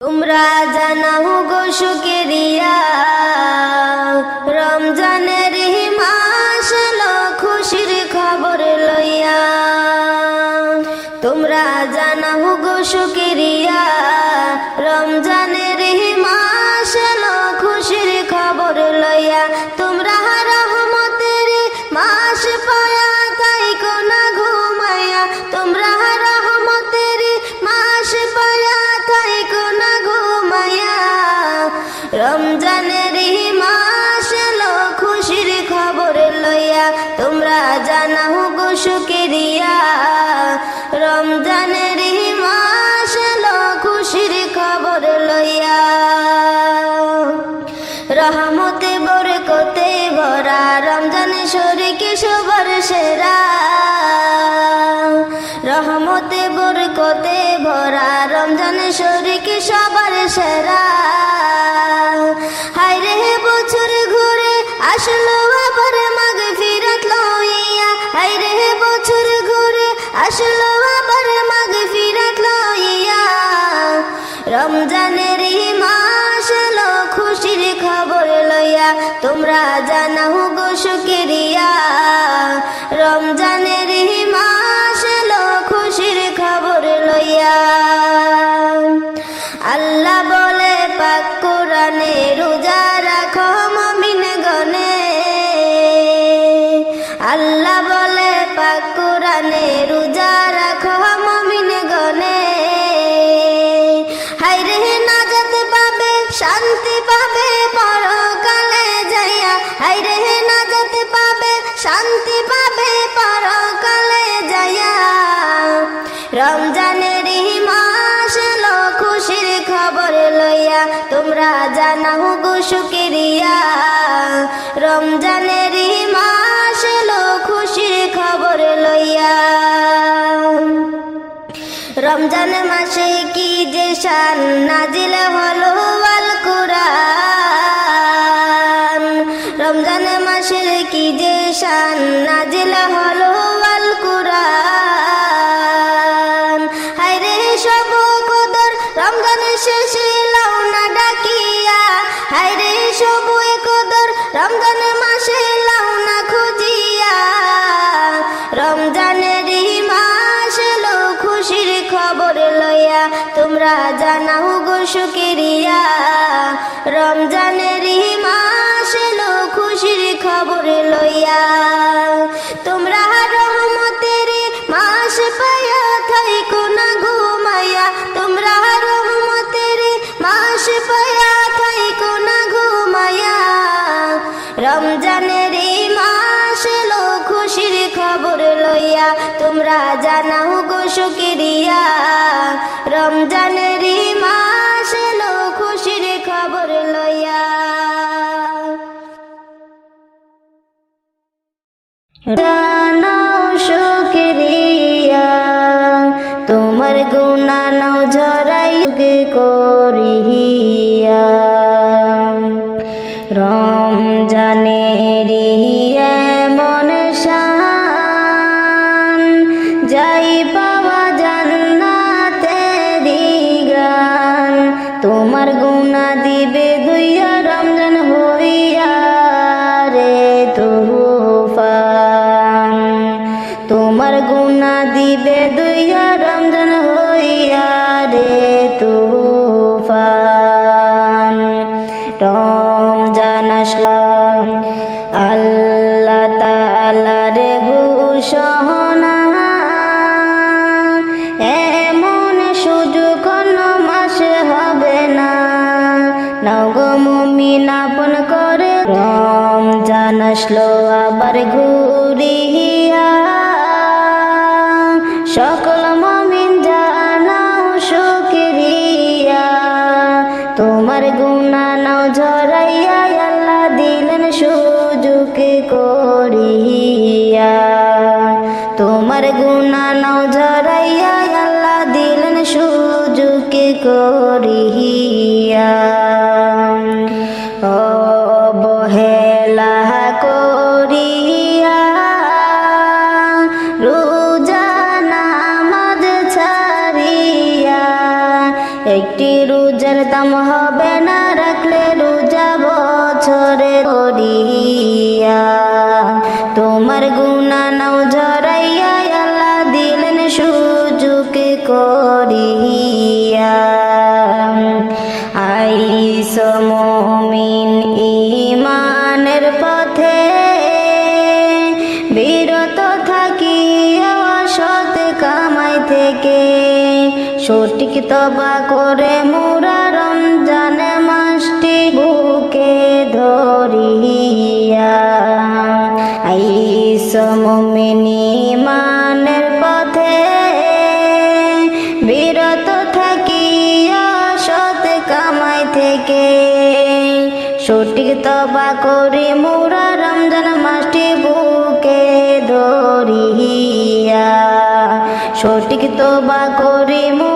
তোমরা জানাও গো সুকে সেরা দিয়া তোমরা জানাও গো শুকরিয়া। রমজানের হি জানাও গো শুকরিয়া। রমজানের মাস এলো খুশির খবর লইয়া। রমজান মাসে কি যে শান নাজিল হলো আল কুরআন। রমজান মাসে কি যে শান নাজিল হলো আল কুরআন। তোমরা জানাও গো শুকরিয়া। রমজানের মাস এলো খুশির খবর লইয়া। তোমরা দিয়া তোমরা জানাও গো শুকরিয়া। রমজানের মাস এলো, খুশির খবর লইয়া। জানাও শুকরিয়া, তোমার গুণানো কাঁদে দুইয়া রমজান সুযোগে করিয়া তোমার গুণা নাও জড়াইয়া আল্লাহ দিলেন সুযোগে করিয়া। তবা করে মোরা রমজান মাসটি বুকে ধরিয়া। আইস মমিনী মানের পথে বিরত থাকি অসৎ কামাই থেকে সঠিক তবা করে মোরা রমজান মাসটি বুকে ধরিয়া। সঠিক তবা করে মোরা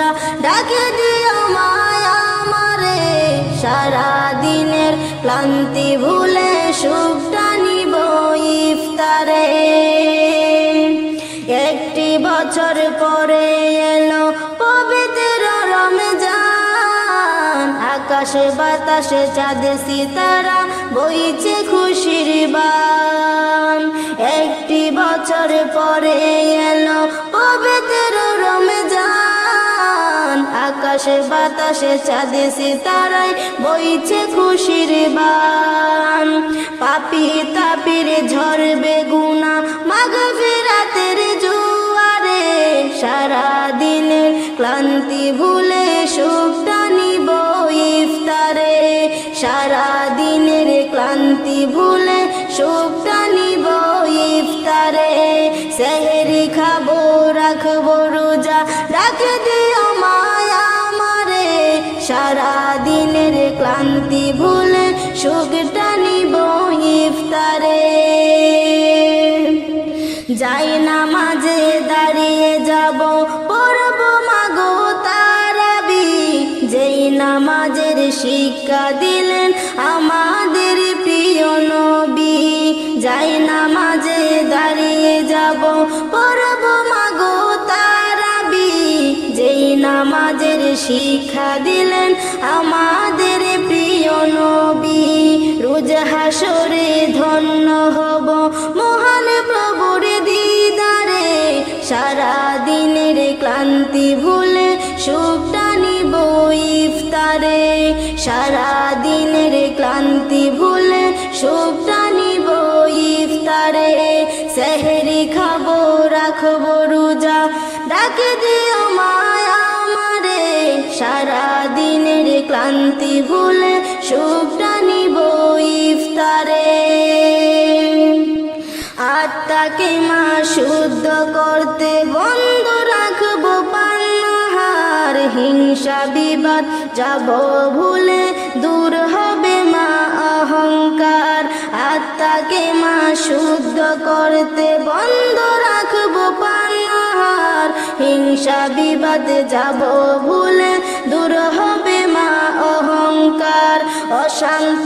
ক্লান্তি ভুলে সুখটা নিব ইফতারে। একটি বছর পরে এলো পবিত্র রমজান। আকাশে বাতাসে, চাঁদে, সিতারা বইছে খুশির বান। একটি বছর পরে এলো পবিত্র রমজান। আকাশে বাতাসে চাঁদে সিতারায় বইছে খুশির বান। পাপি তাপির ঝরবে গুনা মাগ ফেরাতের জুয়ারে। সারা ক্লান্তি ভুলে সুখটা নিব ইফতারে। সারা ক্লান্তি ভুলে সুখটা নিব ইফতারে। সেহেরি খাব, রাখব ভুলে সুখটা নিব ইফতারে। যাই না মাঝে দাঁড়িয়ে যাব, পড়ব মাগো তারাবি। যেই নামাজের শিক্ষা দিলেন আমাদের প্রিয় নবী। যাই না মাঝে দাঁড়িয়ে যাব, পড়ব মাগো তারাবি। যেই নামাজের শিক্ষা দিলেন আমাদের প্রিয় নবী, রোজ হাসরে ধন্য হব। মহান প্রভুর দিদারে সারা দিনের ক্লান্তি ভুলে সুখটা নিব ইফতারে। সারা দিনের ক্লান্তি ভুলে আত্মাকে মা শুদ্ধ করতে বন্ধ রাখব পান্নাহার। হিংসা বিবাদ যাব ভুলে দূর হবে মা অহংকার। আত্মাকে মা শুদ্ধ করতে বন্ধ রাখব পান্নাহার। হিংসা বিবাদ যাব ভুলে দূর হবে মা অহংকার। অশান্ত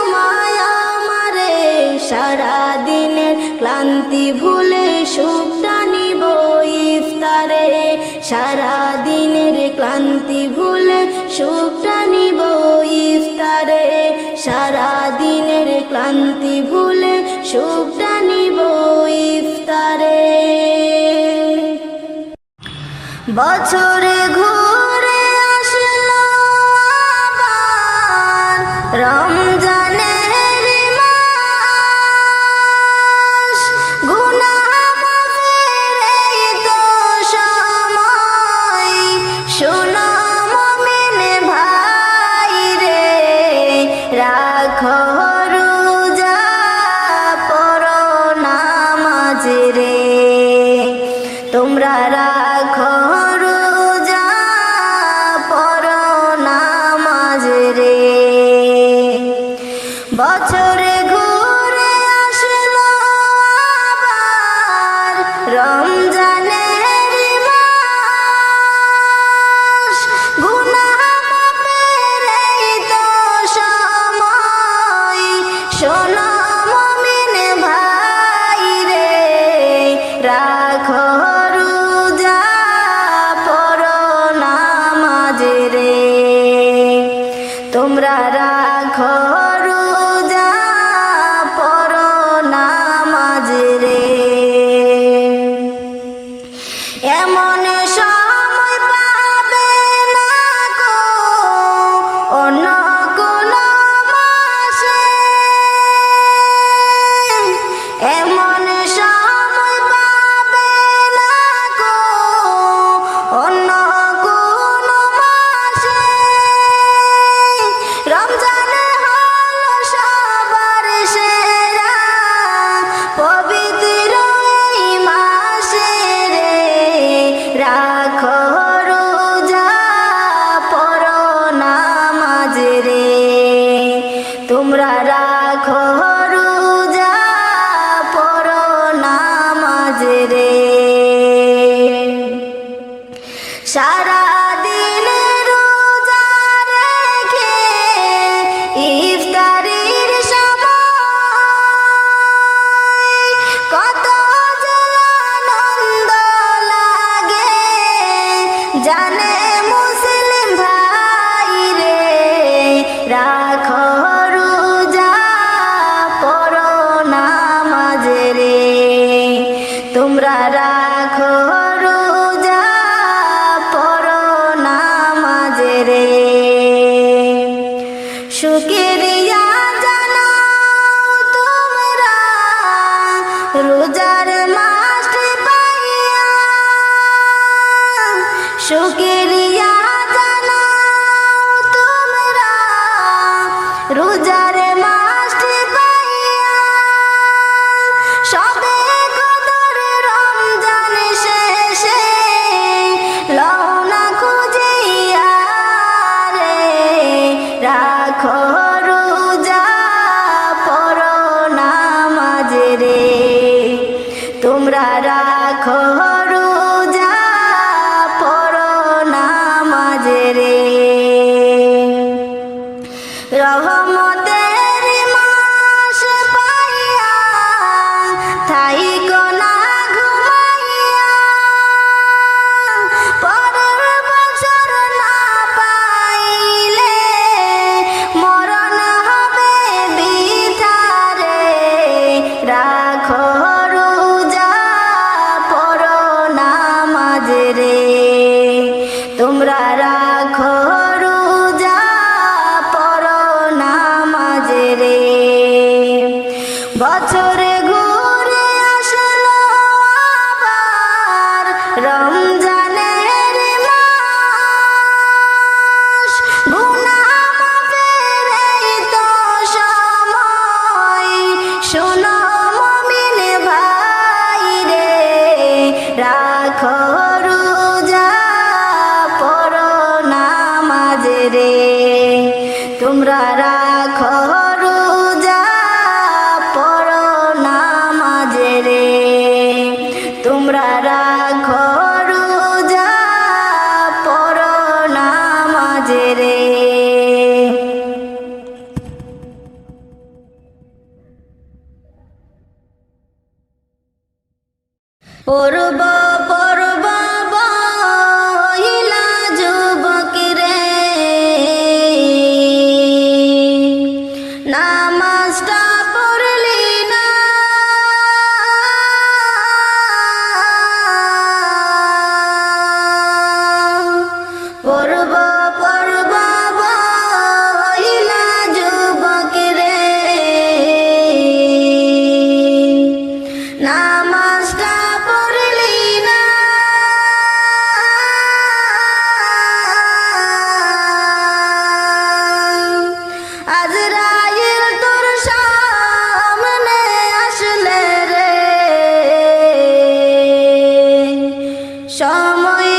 সারা দিনের ক্লান্তি ভুলে সুখটা নিব ইফতারে। সারা দিনের ক্লান্তি ভুলে সুখটা নিব ইফতারে। সারা দিনের ক্লান্তি ভুলে সুখটা নিব ইফতারে। বছরে ঘুরে আসলো রাম সময়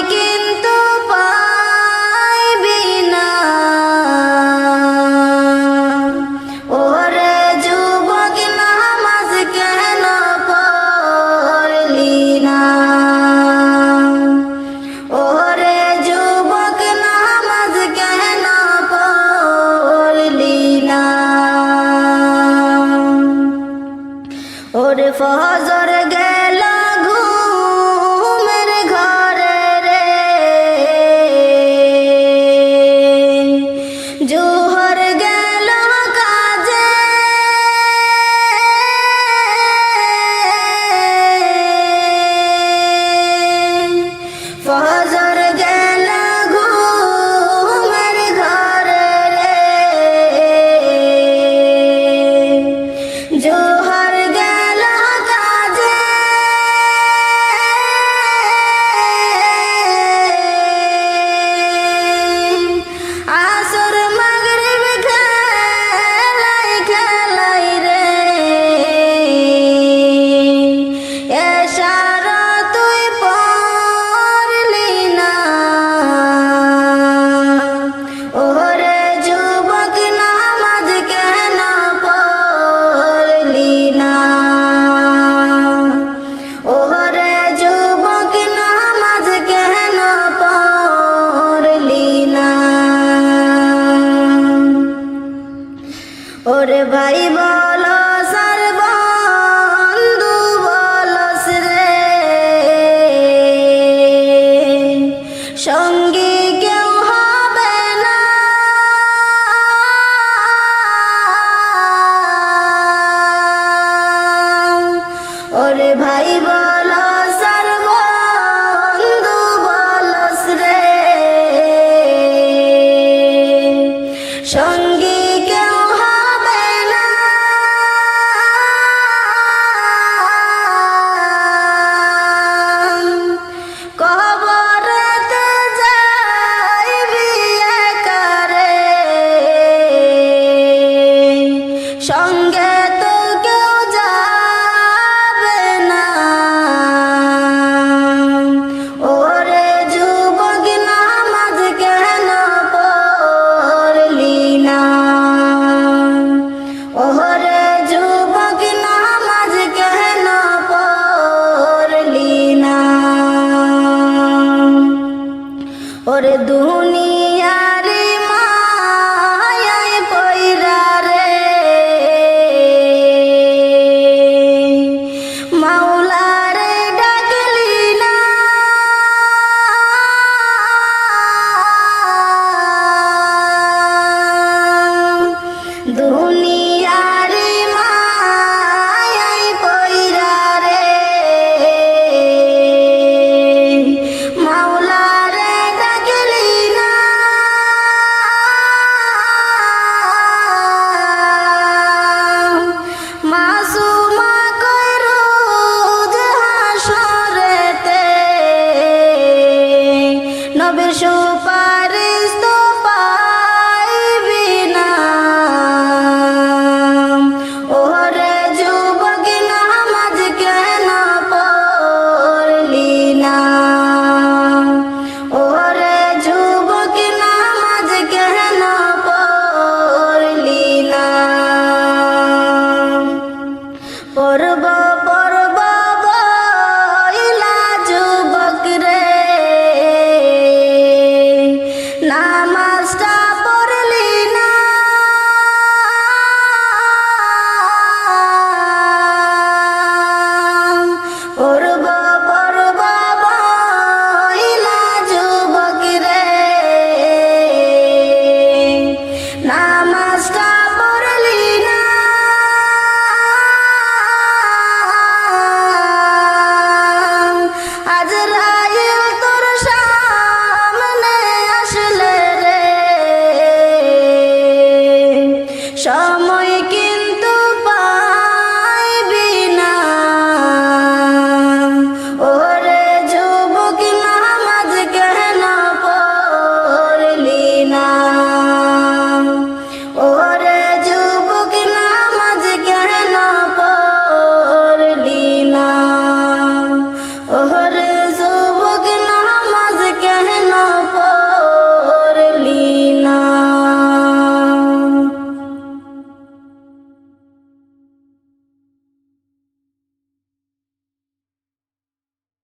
বড়